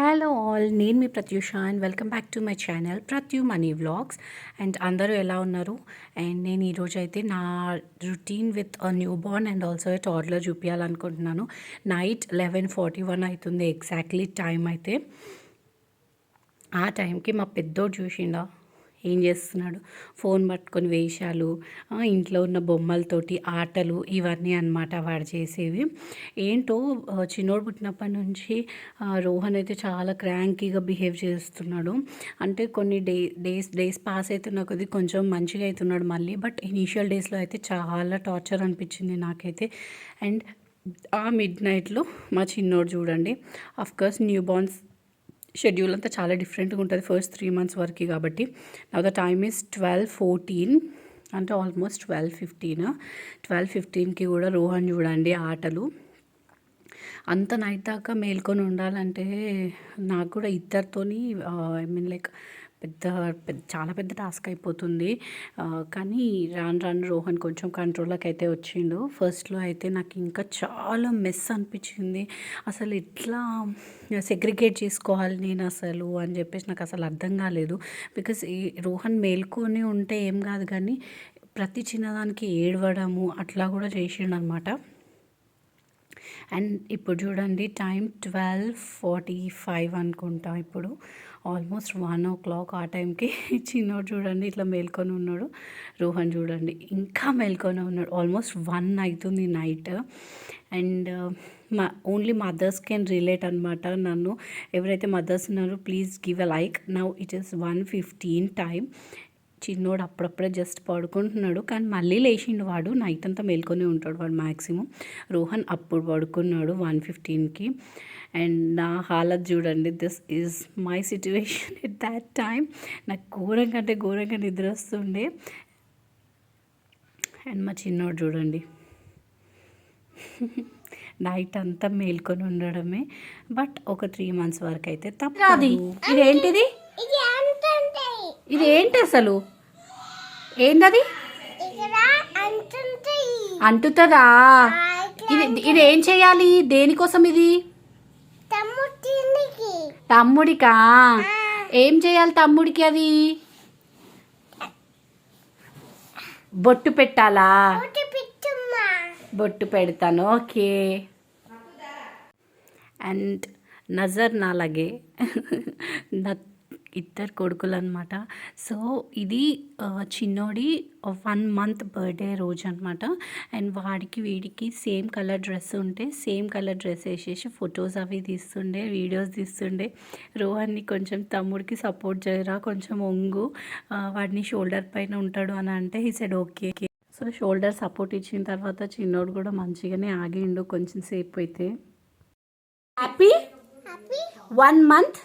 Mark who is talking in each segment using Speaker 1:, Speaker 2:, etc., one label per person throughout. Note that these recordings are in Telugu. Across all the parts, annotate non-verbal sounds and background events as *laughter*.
Speaker 1: హలో ఆల్ నేను మీ Prathyusha and welcome back to my channel Prathyu money vlogs and అందరూ ఎలా ఉన్నారు? అండ్ నేను ఈరోజు అయితే నా routine with newborn and also toddler చూపించాలనుకుంటున్నాను నైట్ లెవెన్ ఫార్టీ వన్ అవుతుంది ఎగ్జాక్ట్లీ టైం అయితే. ఆ టైంకి మా పెద్దోడు చూసిండా? ఏం చేస్తున్నాడు? ఫోన్ పట్టుకొని వేషాలు ఇంట్లో ఉన్న బొమ్మలతోటి ఆటలు ఇవన్నీ అన్నమాట వాడు చేసేవి. ఏంటో చిన్నోడు పుట్టినప్పటి నుంచి రోహన్ అయితే చాలా క్రాంకీగా బిహేవ్ చేస్తున్నాడు. అంటే కొన్ని డే డేస్ డేస్ పాస్ అవుతున్న కొద్దీ కొంచెం మంచిగా అవుతున్నాడు మళ్ళీ. బట్ ఇనీషియల్ డేస్లో అయితే చాలా టార్చర్ అనిపించింది నాకైతే. అండ్ ఆ మిడ్ నైట్లో మా చిన్నోడు చూడండి అఫ్కోర్స్ న్యూ బార్న్స్ షెడ్యూల్ అంతా చాలా డిఫరెంట్గా ఉంటుంది ఫస్ట్ త్రీ మంత్స్ వరకు కాబట్టి. నా the time is twelve fourteen అంటే ఆల్మోస్ట్ ట్వెల్వ్ ఫిఫ్టీన్ ట్వెల్వ్ ఫిఫ్టీన్కి కూడా రోహన్ చూడండి ఆటలు. అంత నైట్ దాకా మేల్కొని ఉండాలంటే నాకు కూడా ఇద్దరితోని ఐ మీన్ లైక్ పెద్ద పెద్ద చాలా పెద్ద టాస్క్ అయిపోతుంది. కానీ రాను రాను రోహన్ కొంచెం కంట్రోల్లోకి అయితే వచ్చిండు. ఫస్ట్లో అయితే నాకు ఇంకా చాలా మెస్ అనిపించింది. అసలు ఎట్లా సెగ్రిగేట్ చేసుకోవాలి నేను అసలు అని చెప్పేసి నాకు అసలు అర్థం కాలేదు. బికాస్ ఈ రోహన్ మేల్కొని ఉంటే ఏం కాదు కానీ ప్రతి చిన్నదానికి ఏడవడము అట్లా కూడా చేసిండు అనమాట అండ్ ఇప్పుడు చూడండి టైం ట్వెల్వ్ ఫార్టీ ఫైవ్ అనుకుంటా ఇప్పుడు. ఆల్మోస్ట్ వన్ ఓ క్లాక్ ఆ టైంకి *laughs* చిన్నోడు చూడండి ఇట్లా మేల్కొని ఉన్నాడు. రోహన్ చూడండి ఇంకా మేల్కొని ఉన్నాడు. ఆల్మోస్ట్ వన్ అవుతుంది నైట్. అండ్ uh, మా ఓన్లీ మదర్స్ కెన్ రిలేట్ అనమాట నన్ను. ఎవరైతే మదర్స్ ఉన్నారో please give a like. Now it is one fifteen time చిన్నోడు అప్పుడప్పుడే జస్ట్ పడుకుంటున్నాడు. కానీ మళ్ళీ లేచిండు వాడు. నైట్ అంతా మేల్కొని ఉంటాడు వాడు మ్యాక్సిమం రోహన్ అప్పుడు పడుకున్నాడు వన్ ఫిఫ్టీన్కి. అండ్ నా హాలత్ చూడండి. This is my situation at that time నాకు ఘోరం కంటే ఘోరంగా నిద్ర వస్తుండే. అండ్ మా చిన్నోడు చూడండి. నైట్ అంతా మేల్కొని ఉండడమే. బట్ ఒక త్రీ మంత్స్ వరకు అయితే తప్పదు ఇదేంటిది?
Speaker 2: ఇది ఎంత ఉంటాయి
Speaker 1: ఇది ఏంటి అసలు?
Speaker 2: ఉంటాయి
Speaker 1: అంటుతుందా? ఇది ఇది ఏం చేయాలి? దేనికోసం ఇది? తమ్ముడికా. ఏం చేయాలి తమ్ముడికి అది? బొట్టు పెట్టాలా? బొట్టు పెడతాను ఓకే. అండ్ నజర్ నాలాగే. నా ఇద్దరు కొడుకులు అనమాట సో ఇది చిన్నోడి వన్ మంత్ బర్త్డే రోజు అనమాట అండ్ వాడికి వీడికి సేమ్ కలర్ డ్రెస్ ఉంటే సేమ్ కలర్ డ్రెస్ వేసేసి ఫొటోస్ అవి తీస్తుండే వీడియోస్ తీస్తుండే. రోహన్ని కొంచెం తమ్ముడికి సపోర్ట్ చేయరా కొంచెం ఒంగు వాడిని షోల్డర్ పైన ఉంటాడు అని అంటే ఈ side okay so shoulder support ఇచ్చిన తర్వాత చిన్నోడు కూడా మంచిగానే ఆగిండు కొంచెం సేపు అయితే. హ్యాపీ వన్ మంత్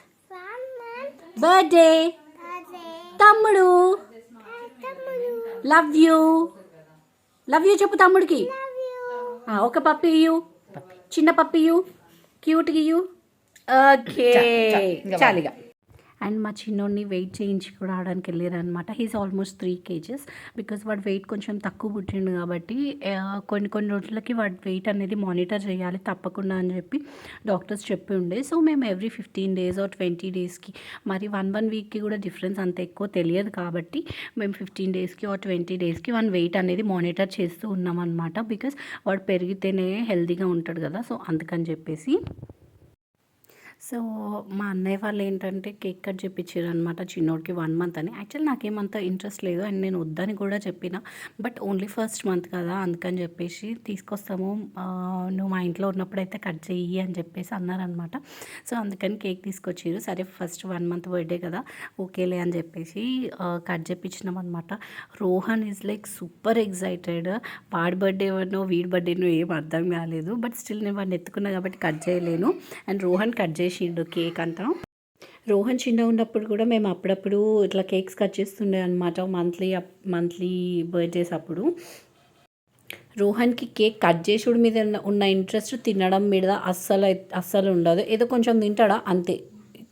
Speaker 1: బర్త్డే తమ్ముడు.
Speaker 2: తమ్ముడు.
Speaker 1: లవ్ యూ లవ్ యూ చెప్పు తమ్ముడికి. ఒక పప్పి ఇయ్యు. చిన్న పప్పి ఇయ్యు. క్యూట్ ఇయ్యు. ఓకే చాలిగా అండ్ మా చిన్నోడిని వెయిట్ చేయించి కూడా ఆడడానికి వెళ్ళారు అనమాట he's almost three KGs. Because వాడు వెయిట్ కొంచెం తక్కువ పుట్టిండు కాబట్టి కొన్ని కొన్ని రోజులకి వాడి వెయిట్ అనేది మానిటర్ చేయాలి తప్పకుండా అని చెప్పి డాక్టర్స్ చెప్పి ఉండే సో మేము every fifteen days or twenty డేస్కి మరి వన్ వన్ వీక్కి కూడా డిఫరెన్స్ అంత ఎక్కువ తెలియదు కాబట్టి మేము ఫిఫ్టీన్ డేస్కి ఆర్ ట్వంటీ డేస్కి వన్ వెయిట్ అనేది మానిటర్ చేస్తూ ఉన్నాం అనమాట బికాస్ వాడు పెరిగితేనే హెల్తీగా ఉంటాడు కదా. సో అందుకని చెప్పేసి సో మా అన్నయ్య వాళ్ళు ఏంటంటే కేక్ కట్ చెప్పించారు అనమాట చిన్నోడికి వన్ మంత్ అని. యాక్చువల్లీ నాకేమంత ఇంట్రెస్ట్ లేదు అండ్ నేను వద్దని కూడా చెప్పిన. బట్ ఓన్లీ ఫస్ట్ మంత్ కదా అందుకని చెప్పేసి తీసుకొస్తాము. నువ్వు మా ఇంట్లో ఉన్నప్పుడైతే కట్ చెయ్యి అని చెప్పేసి అన్నారనమాట సో అందుకని కేక్ తీసుకొచ్చారు సరే ఫస్ట్ వన్ మంత్ బర్త్డే కదా ఓకేలే అని చెప్పేసి కట్ చేయించినాం అనమాట Rohan is like super excited వాడి బర్త్డే ఏమో వీడి బర్త్డేనో ఏం అర్థం కాలేదు. బట్ స్టిల్ నేను వాడిని ఎత్తుకున్నా కాబట్టి కట్ చేయలేను. అండ్ రోహన్ కట్ చేసి చేసిండు కేక్ అంతా. రోహన్ చిన్న ఉన్నప్పుడు కూడా మేము అప్పుడప్పుడు ఇట్లా కేక్స్ కట్ చేస్తుండే అనమాట మంత్లీ మంత్లీ బర్త్డేస్ అప్పుడు. రోహన్కి కేక్ కట్ చేసుడు మీద ఉన్న- ఇంట్రెస్ట్ తినడం మీద అస్సలు అస్సలు ఉండదు. ఏదో కొంచెం తింటాడా? అంతే.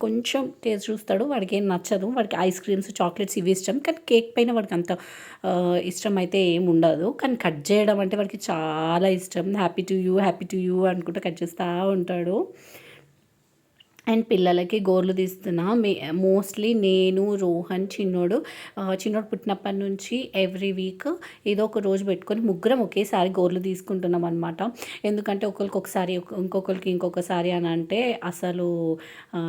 Speaker 1: కొంచెం టేస్ట్ చూస్తాడు వాడికి ఏం నచ్చదు. వాడికి ఐస్ క్రీమ్స్ చాక్లెట్స్ ఇవి ఇష్టం. కానీ కేక్ పైన వాడికి అంత ఇష్టం అయితే ఏం ఉండదు. కానీ కట్ చేయడం అంటే వాడికి చాలా ఇష్టం. Happy to you happy to you అనుకుంటూ కట్ చేస్తూ ఉంటాడు. అండ్ పిల్లలకి గోర్లు తీస్తున్నా. మోస్ట్లీ నేను రోహన్ చిన్నోడు చిన్నోడు పుట్టినప్పటి నుంచి ఎవ్రీ వీక్ ఏదో ఒక రోజు పెట్టుకొని ముగ్గురం ఒకేసారి గోర్లు తీసుకుంటున్నాం అనమాట ఎందుకంటే ఒకరికి ఒకసారి ఇంకొకరికి ఇంకొకసారి అని అంటే అసలు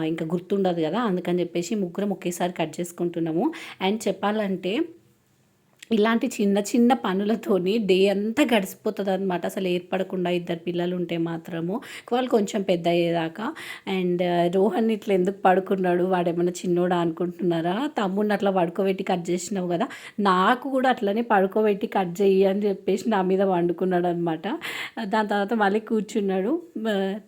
Speaker 1: ఇంకా గుర్తుండదు కదా. అందుకని చెప్పేసి ముగ్గురం ఒకేసారి కట్ చేసుకుంటున్నాము. అండ్ చెప్పాలంటే ఇలాంటి చిన్న చిన్న పనులతోని డే అంతా గడిచిపోతుంది అనమాట అసలు ఏర్పడకుండా ఇద్దరు పిల్లలు ఉంటే మాత్రము. వాళ్ళు కొంచెం పెద్ద అయ్యేదాకా అండ్ రోహన్ ఇట్లా ఎందుకు పడుకున్నాడు? వాడేమన్నా చిన్నోడా అనుకుంటున్నారా? తమ్ముడిని అట్లా పడుకోబెట్టి కట్ చేసినావు కదా. నాకు కూడా అట్లనే పడుకోబెట్టి కట్ చెయ్యి అని చెప్పేసి నా మీద వండుకున్నాడు అనమాట దాని తర్వాత మళ్ళీ కూర్చున్నాడు.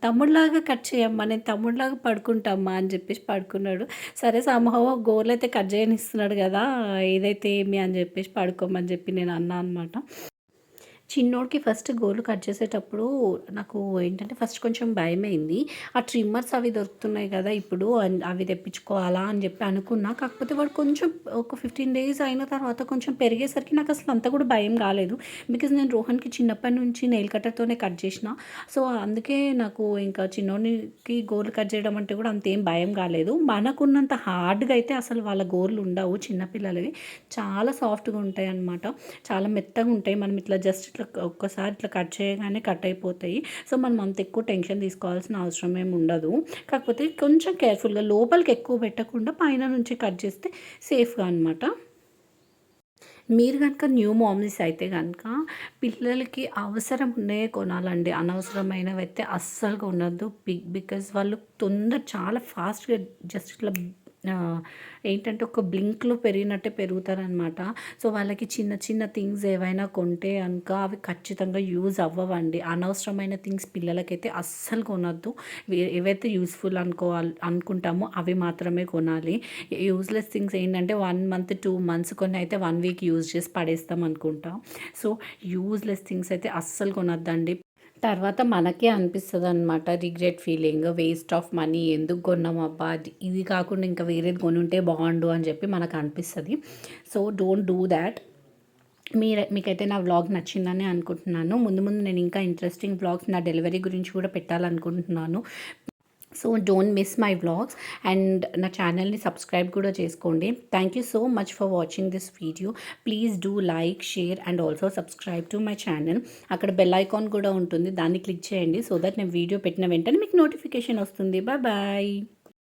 Speaker 1: తమ్ముడిలాగా కట్ చేయమ్మా నేను తమ్ముడిలాగా పడుకుంటామ్మా అని చెప్పేసి పడుకున్నాడు. సరే సమహవ గోర్లు అయితే కట్ చేయనిస్తున్నాడు కదా. ఏదైతే ఏమి అని చెప్పేసి పడుకోమని చెప్పి నేను అన్నా అనమాట చిన్నోడికి ఫస్ట్ గోలు కట్ చేసేటప్పుడు నాకు ఏంటంటే ఫస్ట్ కొంచెం భయమైంది. ఆ ట్రిమ్మర్స్ అవి దొరుకుతున్నాయి కదా ఇప్పుడు అన్- అవి తెప్పించుకోవాలా? అని చెప్పి అనుకున్నా. కాకపోతే వాడు కొంచెం ఒక ఫిఫ్టీన్ డేస్ అయిన తర్వాత కొంచెం పెరిగేసరికి నాకు అసలు అంత కూడా భయం కాలేదు. బికాజ్ నేను రోహన్కి చిన్నప్పటి నుంచి నెయిల్ కట్టర్తోనే కట్ చేసిన. సో అందుకే నాకు ఇంకా చిన్నోడికి గోర్లు కట్ చేయడం అంటే కూడా అంతేం భయం కాలేదు. మనకున్నంత హార్డ్గా అయితే అసలు వాళ్ళ గోర్లు ఉండవు చిన్నపిల్లలవి చాలా సాఫ్ట్గా ఉంటాయి అన్నమాట చాలా మెత్తగా ఉంటాయి. మనం ఇట్లా జస్ట్ ఇట్లా ఒక్కసారి ఇట్లా కట్ చేయగానే కట్ అయిపోతాయి. సో మనం అంత ఎక్కువ టెన్షన్ తీసుకోవాల్సిన అవసరం ఏమి ఉండదు. కాకపోతే కొంచెం కేర్ఫుల్గా లోపలికి ఎక్కువ పెట్టకుండా పైన నుంచి కట్ చేస్తే సేఫ్గా అనమాట మీరు కనుక న్యూ మామ్స్ అయితే కనుక పిల్లలకి అవసరం ఉన్నాయే కొనాలండి. అనవసరమైనవి అయితే అస్సలు కొనద్దు బిగ్ బికాజ్ వాళ్ళు తొందర చాలా ఫాస్ట్గా జస్ట్ ఇట్లా ఏంటంటే ఒక బ్లింక్లో పెరిగినట్టే పెరుగుతారనమాట సో వాళ్ళకి చిన్న చిన్న థింగ్స్ ఏవైనా కొంటే కనుక అవి ఖచ్చితంగా యూజ్ అవ్వవండి. అనవసరమైన థింగ్స్ పిల్లలకైతే అస్సలు కొనొద్దు. ఏవైతే యూస్ఫుల్ అనుకోవాలి అనుకుంటామో అవి మాత్రమే కొనాలి. యూజ్లెస్ థింగ్స్ ఏంటంటే వన్ మంత్ టూ మంత్స్ కొన్ని అయితే వన్ వీక్ యూజ్ చేసి పడేస్తాం అనుకుంటాం. సో యూజ్లెస్ థింగ్స్ అయితే అస్సలు కొనొద్దండి. తర్వాత మనకే అనిపిస్తుంది అనమాట regret feeling waste of money ఎందుకు కొన్నాం అబ్బా అది- ఇది కాకుండా ఇంకా వేరేది కొనుంటే బాగుండు అని చెప్పి మనకు అనిపిస్తుంది. సో డోంట్ డూ దాట్ మీరు మీకైతే నా వ్లాగ్ నచ్చిందని అనుకుంటున్నాను. ముందు ముందు నేను ఇంకా ఇంట్రెస్టింగ్ వ్లాగ్స్ నా డెలివరీ గురించి కూడా పెట్టాలనుకుంటున్నాను. So don't miss my vlogs and నా ఛానల్ని సబ్స్క్రైబ్ కూడా చేసుకోండి. Thank you so much for watching this video please do like share and also subscribe to my channel అక్కడ బెల్ ఐకాన్ కూడా ఉంటుంది. దాన్ని క్లిక్ చేయండి సో దట్ నేను వీడియో పెట్టిన వెంటనే మీకు నోటిఫికేషన్ వస్తుంది. Bye bye